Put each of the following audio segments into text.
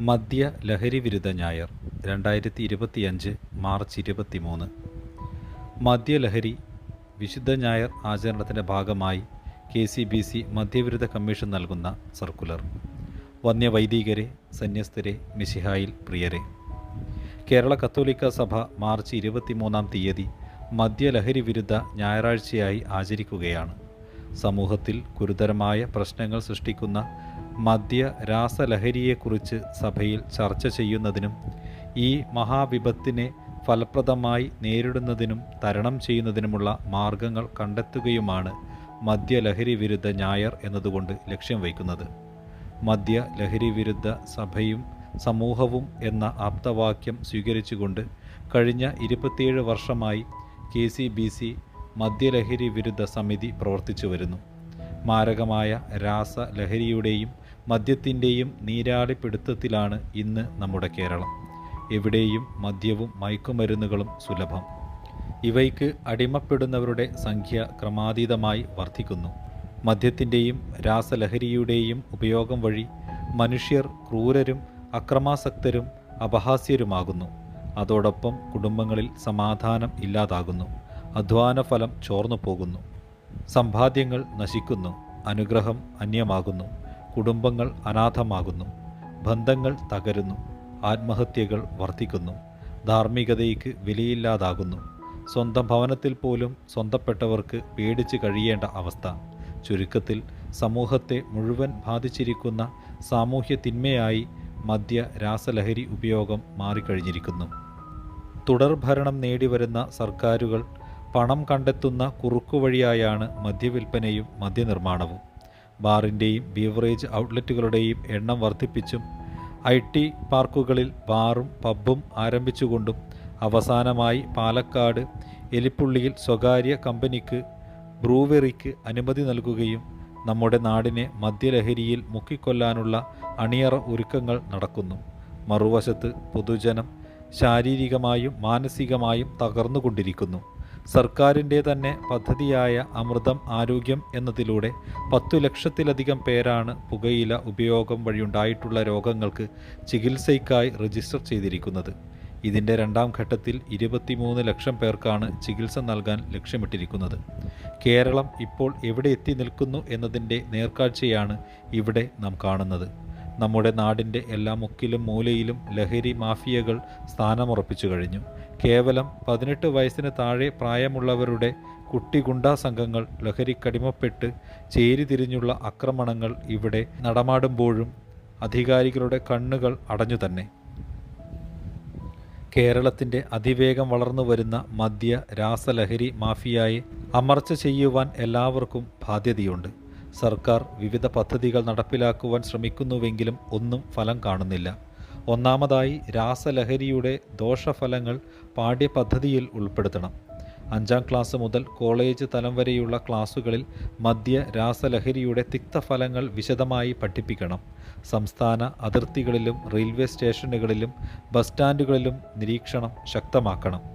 മദ്യ ലഹരി വിരുദ്ധ ഞായർ രണ്ടായിരത്തി ഇരുപത്തിയഞ്ച് മാർച്ച് ഇരുപത്തിമൂന്ന്. മദ്യലഹരി വിശുദ്ധ ഞായർ ആചരണത്തിന്റെ ഭാഗമായി കെ സി ബി സി മദ്യവിരുദ്ധ കമ്മീഷൻ നൽകുന്ന സർക്കുലർ. വന്യവൈദികരെ സന്യസ്തരെ മിശിഹായിൽ പ്രിയരെ. കേരള കത്തോലിക്ക സഭ മാർച്ച് ഇരുപത്തിമൂന്നാം തീയതി മദ്യലഹരി വിരുദ്ധ ഞായറാഴ്ചയായി ആചരിക്കുകയാണ്. സമൂഹത്തിൽ ഗുരുതരമായ പ്രശ്നങ്ങൾ സൃഷ്ടിക്കുന്ന മദ്യ രാസലഹരിയെക്കുറിച്ച് സഭയിൽ ചർച്ച ചെയ്യുന്നതിനും ഈ മഹാവിപത്തിനെ ഫലപ്രദമായി നേരിടുന്നതിനും തരണം ചെയ്യുന്നതിനുമുള്ള മാർഗങ്ങൾ കണ്ടെത്തുകയുമാണ് മദ്യലഹരി വിരുദ്ധ ഞായർ എന്നതുകൊണ്ട് ലക്ഷ്യം വയ്ക്കുന്നത്. മദ്യ ലഹരി വിരുദ്ധ സഭയും സമൂഹവും എന്ന ആപ്തവാക്യം സ്വീകരിച്ചുകൊണ്ട് കഴിഞ്ഞ ഇരുപത്തിയേഴ് വർഷമായി കെ സി ബി സി മദ്യലഹരി വിരുദ്ധ സമിതി പ്രവർത്തിച്ചു വരുന്നു മാരകമായ രാസലഹരിയുടെയും മദ്യത്തിന്റെയും നീരാളിപ്പിടുത്തത്തിലാണ് ഇന്ന് നമ്മുടെ കേരളം. എവിടെയും മദ്യവും മയക്കുമരുന്നുകളും സുലഭം. ഇവയ്ക്ക് അടിമപ്പെടുന്നവരുടെ സംഖ്യ ക്രമാതീതമായി വർദ്ധിക്കുന്നു. മദ്യത്തിന്റെയും രാസലഹരിയുടെയും ഉപയോഗം വഴി മനുഷ്യർ ക്രൂരരും അക്രമാസക്തരും അപഹാസ്യരുമാകുന്നു. അതോടൊപ്പം കുടുംബങ്ങളിൽ സമാധാനം ഇല്ലാതാകുന്നു. അധ്വാന ഫലം ചോർന്നു പോകുന്നു സമ്പാദ്യങ്ങൾ നശിക്കുന്നു. അനുഗ്രഹം അന്യമാകുന്നു. കുടുംബങ്ങൾ അനാഥമാകുന്നു. ബന്ധങ്ങൾ തകരുന്നു. ആത്മഹത്യകൾ വർദ്ധിക്കുന്നു ധാർമ്മികതയ്ക്ക് വിലയില്ലാതാകുന്നു. സ്വന്തം ഭവനത്തിൽ പോലും സ്വന്തപ്പെട്ടവർക്ക് പേടിച്ച് കഴിയേണ്ട അവസ്ഥ. ചുരുക്കത്തിൽ സമൂഹത്തെ മുഴുവൻ ബാധിച്ചിരിക്കുന്ന സാമൂഹ്യ തിന്മയായി മദ്യ രാസലഹരി ഉപയോഗം മാറിക്കഴിഞ്ഞിരിക്കുന്നു. തുടർഭരണം നേടിവരുന്ന സർക്കാരുകൾ പണം കണ്ടെത്തുന്ന കുറുക്കുവഴിയായാണ് മദ്യവിൽപ്പനയും മദ്യനിർമ്മാണവും. ബാറിന്റെയും ബീവറേജ് ഔട്ട്ലെറ്റുകളുടെയും എണ്ണം വർദ്ധിപ്പിച്ചും ഐ ടി പാർക്കുകളിൽ ബാറും പബ്ബും ആരംഭിച്ചുകൊണ്ടും അവസാനമായി പാലക്കാട് എലിപ്പുള്ളിയിൽ സ്വകാര്യ കമ്പനിക്ക് ബ്രൂവറിക്ക് അനുമതി നൽകുകയും നമ്മുടെ നാടിനെ മദ്യലഹരിയിൽ മുക്കിക്കൊല്ലാനുള്ള അണിയറ ഒരുക്കങ്ങൾ നടക്കുന്നു. മറുവശത്ത് പൊതുജനം ശാരീരികമായും മാനസികമായും തകർന്നുകൊണ്ടിരിക്കുന്നു. സർക്കാരിന്റെ തന്നെ പദ്ധതിയായ അമൃതം ആരോഗ്യം എന്നതിലൂടെ പത്തു ലക്ഷത്തിലധികം പേരാണ് പുകയില ഉപയോഗം വഴിയുണ്ടായിട്ടുള്ള രോഗങ്ങൾക്ക് ചികിത്സയ്ക്കായി രജിസ്റ്റർ ചെയ്തിരിക്കുന്നത്. ഇതിന്റെ രണ്ടാം ഘട്ടത്തിൽ ഇരുപത്തിമൂന്ന് ലക്ഷം പേർക്കാണ് ചികിത്സ നൽകാൻ ലക്ഷ്യമിട്ടിരിക്കുന്നത്. കേരളം ഇപ്പോൾ എവിടെ എത്തി നിൽക്കുന്നു എന്നതിന്റെ നേർക്കാഴ്ചയാണ് ഇവിടെ നാം കാണുന്നത്. നമ്മുടെ നാടിന്റെ എല്ലാ മുക്കിലും മൂലയിലും ലഹരി മാഫിയകൾ സ്ഥാനമുറപ്പിച്ചു കഴിഞ്ഞു. കേവലം പതിനെട്ട് വയസ്സിന് താഴെ പ്രായമുള്ളവരുടെ കുട്ടി ഗുണ്ടാ സംഘങ്ങൾ ലഹരിക്കടിമപ്പെട്ട് ചേരിതിരിഞ്ഞുള്ള ആക്രമണങ്ങൾ ഇവിടെ നടമാടുമ്പോഴും അധികാരികളുടെ കണ്ണുകൾ അടഞ്ഞു തന്നെ. കേരളത്തിന്റെ അതിവേഗം വളർന്നു വരുന്ന മദ്യ രാസലഹരി മാഫിയായെ അമർച്ച ചെയ്യുവാൻ എല്ലാവർക്കും ബാധ്യതയുണ്ട്. സർക്കാർ വിവിധ പദ്ധതികൾ നടപ്പിലാക്കുവാൻ ശ്രമിക്കുന്നുവെങ്കിലും ഒന്നും ഫലം കാണുന്നില്ല. ഒന്നാമതായി രാസലഹരിയുടെ ദോഷഫലങ്ങൾ പാഠ്യപദ്ധതിയിൽ ഉൾപ്പെടുത്തണം. അഞ്ചാം ക്ലാസ് മുതൽ കോളേജ് തലം വരെയുള്ള ക്ലാസ്സുകളിൽ മദ്യ രാസലഹരിയുടെ തിക്തഫലങ്ങൾ വിശദമായി പഠിപ്പിക്കണം. സംസ്ഥാന അതിർത്തികളിലും റെയിൽവേ സ്റ്റേഷനുകളിലും ബസ് സ്റ്റാൻഡുകളിലും നിരീക്ഷണം ശക്തമാക്കണം.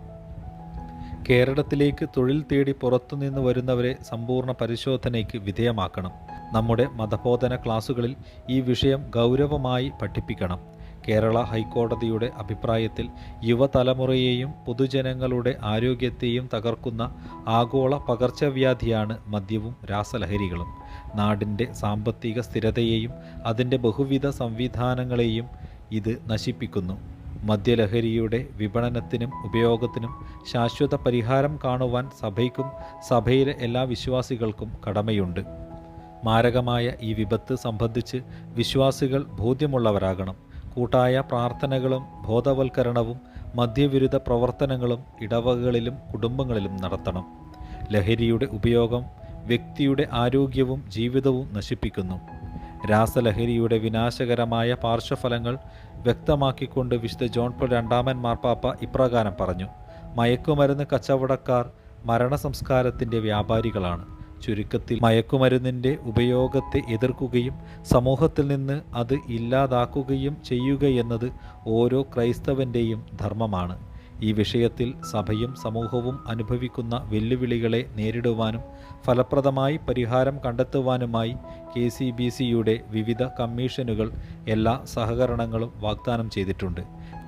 കേരളത്തിലേക്ക് തൊഴിൽ തേടി പുറത്തുനിന്ന് വരുന്നവരെ സമ്പൂർണ പരിശോധനയ്ക്ക് വിധേയമാക്കണം. നമ്മുടെ മതബോധന ക്ലാസുകളിൽ ഈ വിഷയം ഗൗരവമായി പഠിപ്പിക്കണം. കേരള ഹൈക്കോടതിയുടെ അഭിപ്രായത്തിൽ യുവതലമുറയെയും പൊതുജനങ്ങളുടെ ആരോഗ്യത്തെയും തകർക്കുന്ന ആഗോള പകർച്ചവ്യാധിയാണ് മദ്യവും രാസലഹരികളും. നാടിന്റെ സാമ്പത്തിക സ്ഥിരതയെയും അതിന്റെ ബഹുവിധ സംവിധാനങ്ങളെയും ഇത് നശിപ്പിക്കുന്നു. മദ്യലഹരിയുടെ വിപണനത്തിനും ഉപയോഗത്തിനും ശാശ്വത പരിഹാരം കാണുവാൻ സഭയ്ക്കും സഭയിലെ എല്ലാ വിശ്വാസികൾക്കും കടമയുണ്ട്. മാരകമായ ഈ വിപത്ത് സംബന്ധിച്ച് വിശ്വാസികൾ ബോധ്യമുള്ളവരാകണം. കൂട്ടായ പ്രാർത്ഥനകളും ബോധവൽക്കരണവും മദ്യവിരുദ്ധ പ്രവർത്തനങ്ങളും ഇടവകകളിലും കുടുംബങ്ങളിലും നടത്തണം. ലഹരിയുടെ ഉപയോഗം വ്യക്തിയുടെ ആരോഗ്യവും ജീവിതവും നശിപ്പിക്കുന്നു. രാസലഹരിയുടെ വിനാശകരമായ പാർശ്വഫലങ്ങൾ വ്യക്തമാക്കിക്കൊണ്ട് വിശുദ്ധ ജോൺ പോൾ രണ്ടാമൻ മാർപ്പാപ്പ ഇപ്രകാരം പറഞ്ഞു മയക്കുമരുന്ന് കച്ചവടക്കാർ മരണസംസ്കാരത്തിന്റെ വ്യാപാരികളാണ്. ചുരുക്കത്തിൽ മയക്കുമരുന്നിന്റെ ഉപയോഗത്തെ എതിർക്കുകയും സമൂഹത്തിൽ നിന്ന് അത് ഇല്ലാതാക്കുകയും ചെയ്യുകയെന്നത് ഓരോ ക്രൈസ്തവന്റെയും ധർമ്മമാണ്. ഈ വിഷയത്തിൽ സഭയും സമൂഹവും അനുഭവിക്കുന്ന വെല്ലുവിളികളെ നേരിടുവാനും ഫലപ്രദമായി പരിഹാരം കണ്ടെത്തുവാനുമായി കെ സി ബി സിയുടെ വിവിധ കമ്മീഷനുകൾ എല്ലാ സഹകരണങ്ങളും വാഗ്ദാനം ചെയ്തിട്ടുണ്ട്.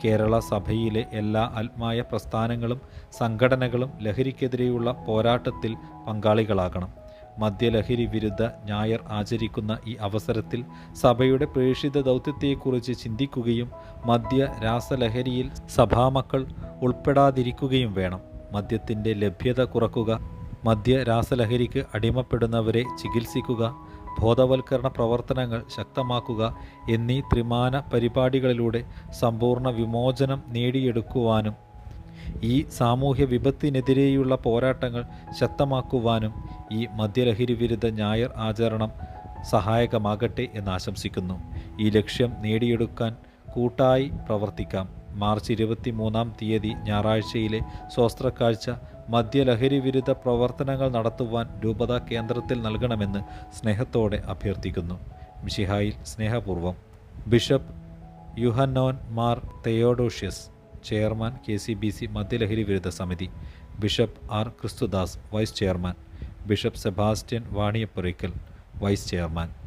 കേരള സഭയിലെ എല്ലാ ആത്മായ പ്രസ്ഥാനങ്ങളും സംഘടനകളും ലഹരിക്കെതിരെയുള്ള പോരാട്ടത്തിൽ പങ്കാളികളാകണം. മദ്യലഹരി വിരുദ്ധ ഞായർ ആചരിക്കുന്ന ഈ അവസരത്തിൽ സഭയുടെ പ്രേക്ഷിത ദൗത്യത്തെക്കുറിച്ച് ചിന്തിക്കുകയും മദ്യ രാസലഹരിയിൽ സഭാമക്കൾ ഉൾപ്പെടാതിരിക്കുകയും വേണം. മദ്യത്തിന്റെ ലഭ്യത കുറക്കുക മദ്യ രാസലഹരിക്ക് അടിമപ്പെടുന്നവരെ ചികിത്സിക്കുക ബോധവൽക്കരണ പ്രവർത്തനങ്ങൾ ശക്തമാക്കുക എന്നീ ത്രിമാന പരിപാടികളിലൂടെ സമ്പൂർണ വിമോചനം നേടിയെടുക്കുവാനും ഈ സാമൂഹ്യ വിപത്തിനെതിരെയുള്ള പോരാട്ടങ്ങൾ ശക്തമാക്കുവാനും ഈ മദ്യലഹരി വിരുദ്ധ ഞായർ ആചരണം സഹായകമാകട്ടെ എന്ന് ആശംസിക്കുന്നു. ഈ ലക്ഷ്യം നേടിയെടുക്കാൻ കൂട്ടായി പ്രവർത്തിക്കാം. മാർച്ച് ഇരുപത്തി മൂന്നാം തീയതി ഞായറാഴ്ചയിലെ ശോസ്ത്രക്കാഴ്ച മദ്യലഹരി വിരുദ്ധ പ്രവർത്തനങ്ങൾ നടത്തുവാൻ രൂപതാ കേന്ദ്രത്തിൽ നൽകണമെന്ന് സ്നേഹത്തോടെ അഭ്യർത്ഥിക്കുന്നു. മിഷിഹായിൽ സ്നേഹപൂർവം bishop Yuhanon Mar Theodosius. Chairman K C B C മദ്യലഹരി വിരുദ്ധ സമിതി. Bishop R Christudas vice chairman. Bishop Sebastian Vaniyapurackal vice chairman.